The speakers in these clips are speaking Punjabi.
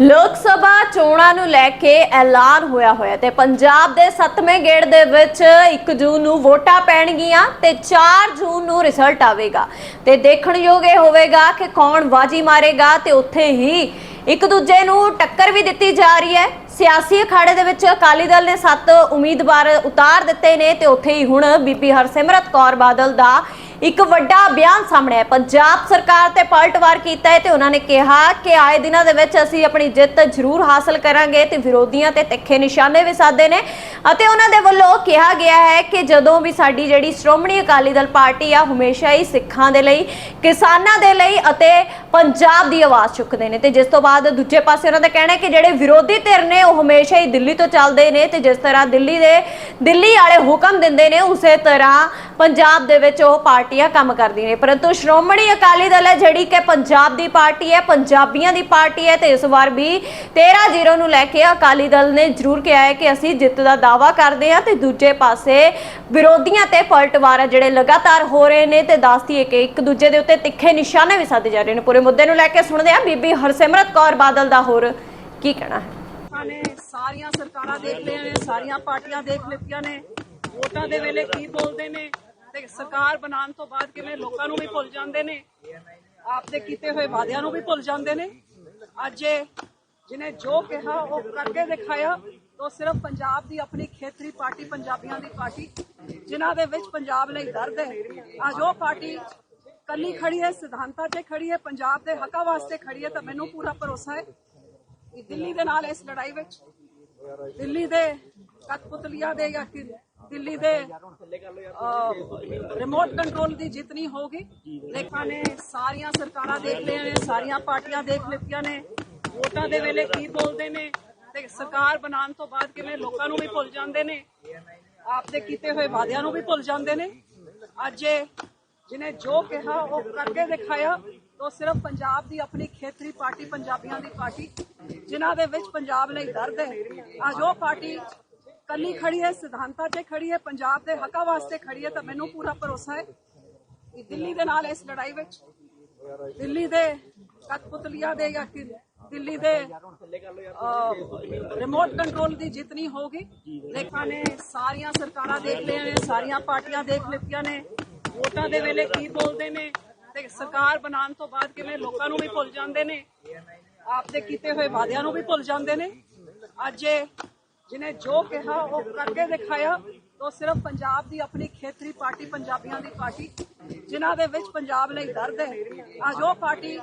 ਲੋਕ ਸਭਾ ਚੋਣਾਂ ਨੂੰ ਲੈ ਕੇ ਐਲਾਨ ਹੋਇਆ ਹੋਇਆ ਤੇ ਪੰਜਾਬ ਦੇ 7ਵੇਂ ਗੇੜ ਦੇ ਵਿੱਚ 1 ਜੂਨ ਨੂੰ ਵੋਟਾਂ ਪੈਣਗੀਆਂ ਤੇ 4 ਜੂਨ ਨੂੰ ਰਿਜ਼ਲਟ ਆਵੇਗਾ। ਤੇ ਦੇਖਣਯੋਗ ਇਹ ਹੋਵੇਗਾ ਕਿ ਕੌਣ ਬਾਜੀ ਮਾਰੇਗਾ ਤੇ ਉੱਥੇ ਹੀ ਇੱਕ ਦੂਜੇ ਨੂੰ ਟੱਕਰ ਵੀ ਦਿੱਤੀ ਜਾ ਰਹੀ ਹੈ। ਸਿਆਸੀ ਅਖਾੜੇ ਦੇ ਵਿੱਚ ਅਕਾਲੀ ਦਲ ਨੇ 7 ਉਮੀਦਵਾਰ ਉਤਾਰ ਦਿੱਤੇ ਨੇ ਤੇ ਉੱਥੇ ਹੀ ਹੁਣ ਬੀਬੀ ਹਰਸਿਮਰਤ ਕੌਰ ਬਾਦਲ ਦਾ ਇੱਕ ਵੱਡਾ ਬਿਆਨ ਸਾਹਮਣੇ ਹੈ ਪੰਜਾਬ ਸਰਕਾਰ ਤੇ ਪਲਟਵਾਰ ਕੀਤਾ ਹੈ ਤੇ ਉਹਨਾਂ ਨੇ ਕਿਹਾ ਕਿ ਆਏ ਦਿਨਾਂ ਦੇ ਵਿੱਚ ਅਸੀਂ ਆਪਣੀ ਜਿੱਤ ਜ਼ਰੂਰ ਹਾਸਲ ਕਰਾਂਗੇ ਤੇ ਵਿਰੋਧੀਆਂ ਤੇ ਤਿੱਖੇ ਨਿਸ਼ਾਨੇ ਵੀ ਸਾਧੇ ਨੇ ਅਤੇ ਉਹਨਾਂ ਦੇ ਵੱਲੋਂ ਕਿਹਾ ਗਿਆ ਹੈ ਕਿ ਜਦੋਂ ਵੀ ਸਾਡੀ ਜਿਹੜੀ ਸ਼੍ਰੋਮਣੀ ਅਕਾਲੀ ਦਲ ਪਾਰਟੀ ਆ, ਹਮੇਸ਼ਾ ਹੀ ਸਿੱਖਾਂ ਦੇ ਲਈ, ਕਿਸਾਨਾਂ ਦੇ ਲਈ ਅਤੇ ਪੰਜਾਬ ਦੀ ਆਵਾਜ਼ ਚੁੱਕਦੇ ਨੇ। ਤੇ ਜਿਸ ਤੋਂ ਬਾਅਦ ਦੂਜੇ ਪਾਸੇ ਉਹਨਾਂ ਦਾ ਕਹਿਣਾ ਹੈ ਕਿ ਜਿਹੜੇ ਵਿਰੋਧੀ ਧਿਰ ਨੇ, ਉਹ ਹਮੇਸ਼ਾ ਹੀ ਦਿੱਲੀ ਤੋਂ ਚੱਲਦੇ ਨੇ ਤੇ ਜਿਸ ਤਰ੍ਹਾਂ ਦਿੱਲੀ ਦੇ, ਦਿੱਲੀ ਵਾਲੇ ਹੁਕਮ ਦਿੰਦੇ ਨੇ, ਉਸੇ ਤਰ੍ਹਾਂ ਪੰਜਾਬ ਦੇ ਵਿੱਚ ਉਹ ਪਾਰਟੀਆਂ ਕੰਮ ਕਰਦੀਆਂ ਨੇ। ਪਰੰਤੂ ਸ਼੍ਰੋਮਣੀ ਅਕਾਲੀ ਦਲ ਹੈ ਜਿਹੜੀ ਕਿ ਪੰਜਾਬ ਦੀ ਪਾਰਟੀ ਹੈ, ਪੰਜਾਬੀਆਂ ਦੀ ਪਾਰਟੀ ਹੈ ਤੇ ਇਸ ਵਾਰ ਵੀ 13-0 ਨੂੰ ਲੈ ਕੇ ਅਕਾਲੀ ਦਲ ਨੇ ਜ਼ਰੂਰ ਕਿਹਾ ਹੈ ਕਿ ਅਸੀਂ ਜਿੱਤ ਦਾ ਦਾਵਾ ਕਰਦੇ ਹਾਂ ਤੇ ਦੂਜੇ ਪਾਸੇ ਵਿਰੋਧੀਆਂ ਤੇ ਪਲਟਵਾਰ ਜਿਹੜੇ ਲਗਾਤਾਰ ਹੋ ਰਹੇ ਨੇ ਤੇ ਦੱਸਦੀ ਹੈ ਕਿ ਇੱਕ ਦੂਜੇ ਦੇ ਉੱਤੇ ਤਿੱਖੇ ਨਿਸ਼ਾਨੇ ਵੀ ਸਾਧੇ ਜਾ ਰਹੇ ਨੇ। ਪੂਰੇ ਮੁੱਦੇ ਨੂੰ ਲੈ ਕੇ ਸੁਣਦੇ ਆ ਬੀਬੀ ਹਰਸਿਮਰਤ ਕੌਰ ਬਾਦਲ ਦਾ ਹੋਰ ਕੀ ਕਹਿਣਾ ਹੈ? ਨੇ ਸਾਰੀਆਂ ਸਰਕਾਰਾਂ ਦੇਖ ਲਈਆਂ ਨੇ, ਸਾਰੀਆਂ ਪਾਰਟੀਆਂ ਦੇਖ ਲਿੱਤੀਆਂ ਨੇ। ਵੋਟਾਂ ਦੇ ਵੇਲੇ ਕੀ ਬੋਲਦੇ ਨੇ? ਤੇ ਸਰਕਾਰ ਬਣਾਉਣ ਤੋਂ ਬਾਅਦ ਕਿਵੇਂ ਲੋਕਾਂ ਨੂੰ ਵੀ ਭੁੱਲ ਜਾਂਦੇ ਨੇ, ਆਪਦੇ ਕੀਤੇ ਹੋਏ ਵਾਅਦਿਆਂ ਨੂੰ ਵੀ ਭੁੱਲ ਜਾਂਦੇ ਨੇ। ਅੱਜ ਇਹ ਜਿਹਨੇ ਜੋ ਕਿਹਾ, ਉਹ ਕਰਕੇ ਦਿਖਾਇਆ ਉਹ ਸਿਰਫ ਪੰਜਾਬ ਦੀ ਆਪਣੀ ਖੇਤਰੀ ਪਾਰਟੀ, ਪੰਜਾਬੀਆਂ ਦੀ ਪਾਰਟੀ, ਜਿਨ੍ਹਾਂ ਦੇ ਵਿੱਚ ਪੰਜਾਬ ਲਈ ਦਰਦ ਹੈ। ਅੱਜ ਉਹ ਪਾਰਟੀ ਕੱਲੀ ਖੜੀ ਹੈ, ਸਿਧਾਂਤਾਂ 'ਤੇ ਖੜੀ ਹੈ, ਪੰਜਾਬ ਦੇ ਹੱਕਾਂ ਵਾਸਤੇ ਖੜੀ ਹੈ, ਤਾਂ ਮੈਨੂੰ ਪੂਰਾ ਭਰੋਸਾ ਹੈ ਕਿ ਦਿੱਲੀ ਦੇ ਨਾਲ ਇਸ ਲੜਾਈ ਵਿੱਚ, ਦਿੱਲੀ ਦੇ ਕਤਪੁਤਲੀਆਂ ਦੇ ਜਾਂ ਦਿੱਲੀ ਦੇ ਰਿਮੋਟ ਕੰਟਰੋਲ ਦੀ ਜਿੱਤਨੀ ਹੋਗੀ ਲੇਖਾਂ ਨੇ ਸਾਰੀਆਂ ਸਰਕਾਰਾਂ ਦੇਖ ਲਿਆ ਨੇ, ਸਾਰੀਆਂ ਪਾਰਟੀਆਂ ਦੇਖ ਲਿੱਤੀਆਂ ਨੇ। ਵੋਟਾਂ ਦੇ ਵੇਲੇ ਕੀ ਬੋਲਦੇ ਨੇ ਤੇ ਸਰਕਾਰ ਬਣਾਉਣ ਤੋਂ ਬਾਅਦ ਕਿਵੇਂ ਲੋਕਾਂ ਨੂੰ ਵੀ ਭੁੱਲ ਜਾਂਦੇ ਨੇ ਆਪਦੇ ਕੀਤੇ ਹੋਏ ਵਾਅਦਿਆਂ ਨੂੰ ਵੀ ਭੁੱਲ ਜਾਂਦੇ ਨੇ। ਅੱਜ ਇਹ ਜਿਹਨੇ ਜੋ ਕਿਹਾ, ਉਹ ਕਰਕੇ ਦਿਖਾਇਆ, ਉਹ ਸਿਰਫ ਪੰਜਾਬ ਦੀ ਆਪਣੀ ਖੇਤਰੀ ਪਾਰਟੀ, ਪੰਜਾਬੀਆਂ ਦੀ ਪਾਰਟੀ, ਜਿਨ੍ਹਾਂ ਦੇ ਵਿੱਚ ਪੰਜਾਬ ਲਈ ਦਰਦ ਹੈ। ਅੱਜ ਉਹ ਪਾਰਟੀ ਕੱਲੀ ਖੜੀ ਹੈ ਸਿਧਾਂਤਾਂ 'ਤੇ ਖੜੀ ਹੈ ਪੰਜਾਬ ਦੇ ਹੱਕਾਂ ਵਾਸਤੇ ਖੜੀ ਹੈ ਤਾਂ ਮੈਨੂੰ ਪੂਰਾ ਭਰੋਸਾ ਹੈ ਕਿ ਦਿੱਲੀ ਦੇ ਨਾਲ ਇਸ ਲੜਾਈ ਵਿੱਚ ਦਿੱਲੀ ਦੇ ਕਠਪੁਤਲੀਆਂ ਦੇ ਜਾਂ ਕਿ ਦਿੱਲੀ ਦੇ ਰਿਮੋਟ ਕੰਟਰੋਲ ਦੀ ਜਿੱਤਨੀ ਹੋਗੀ ਲੇਖਾਂ ਨੇ ਸਾਰੀਆਂ ਸਰਕਾਰਾਂ ਦੇਖ ਲਈਆਂ ਨੇ ਸਾਰੀਆਂ ਪਾਰਟੀਆਂ ਦੇਖ ਲਿੱਤੀਆਂ ਨੇ। ਵੋਟਾਂ ਦੇ ਵੇਲੇ ਕੀ ਬੋਲਦੇ ਨੇ ਤੇ ਸਰਕਾਰ ਬਣਾਉਣ ਤੋਂ ਬਾਅਦ ਕਿਵੇਂ ਲੋਕਾਂ ਨੂੰ ਵੀ ਭੁੱਲ ਜਾਂਦੇ ਨੇ। ਆਪਦੇ ਕੀਤੇ ਹੋਏ ਵਾਅਦਿਆਂ ਨੂੰ ਵੀ ਭੁੱਲ ਜਾਂਦੇ ਨੇ। ਅੱਜ ਇਹ ਜਿਹਨੇ ਜੋ ਕਿਹਾ, ਉਹ ਕਰਕੇ ਦਿਖਾਇਆ, ਉਹ ਸਿਰਫ ਪੰਜਾਬ ਦੀ ਆਪਣੀ ਖੇਤਰੀ ਪਾਰਟੀ, ਪੰਜਾਬੀਆਂ ਦੀ ਪਾਰਟੀ, ਜਿਨ੍ਹਾਂ ਦੇ ਵਿੱਚ ਪੰਜਾਬ ਲਈ ਦਰਦ ਹੈ। ਅੱਜ ਉਹ ਪਾਰਟੀ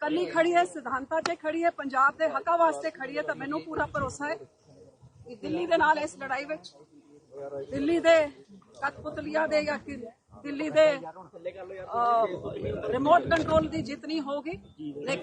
ਕੱਲੀ ਖੜੀ ਹੈ, ਸਿਧਾਂਤਾਂ 'ਤੇ ਖੜੀ ਹੈ, ਪੰਜਾਬ ਦੇ ਹੱਕਾਂ ਵਾਸਤੇ ਖੜੀ ਹੈ, ਤਾਂ ਮੈਨੂੰ ਪੂਰਾ ਭਰੋਸਾ ਹੈ ਕਿ ਦਿੱਲੀ ਦੇ ਨਾਲ ਇਸ ਲੜਾਈ ਵਿੱਚ, ਦਿੱਲੀ ਦੇ ਕਤਪੁਤਲੀਆਂ ਦੇ ਜਾਂ ਦਿੱਲੀ ਦੇ ਰਿਮੋਟ ਕੰਟਰੋਲ ਦੀ ਜਿੱਤਨੀ ਹੋਗੀ ਲੇਕਿਨ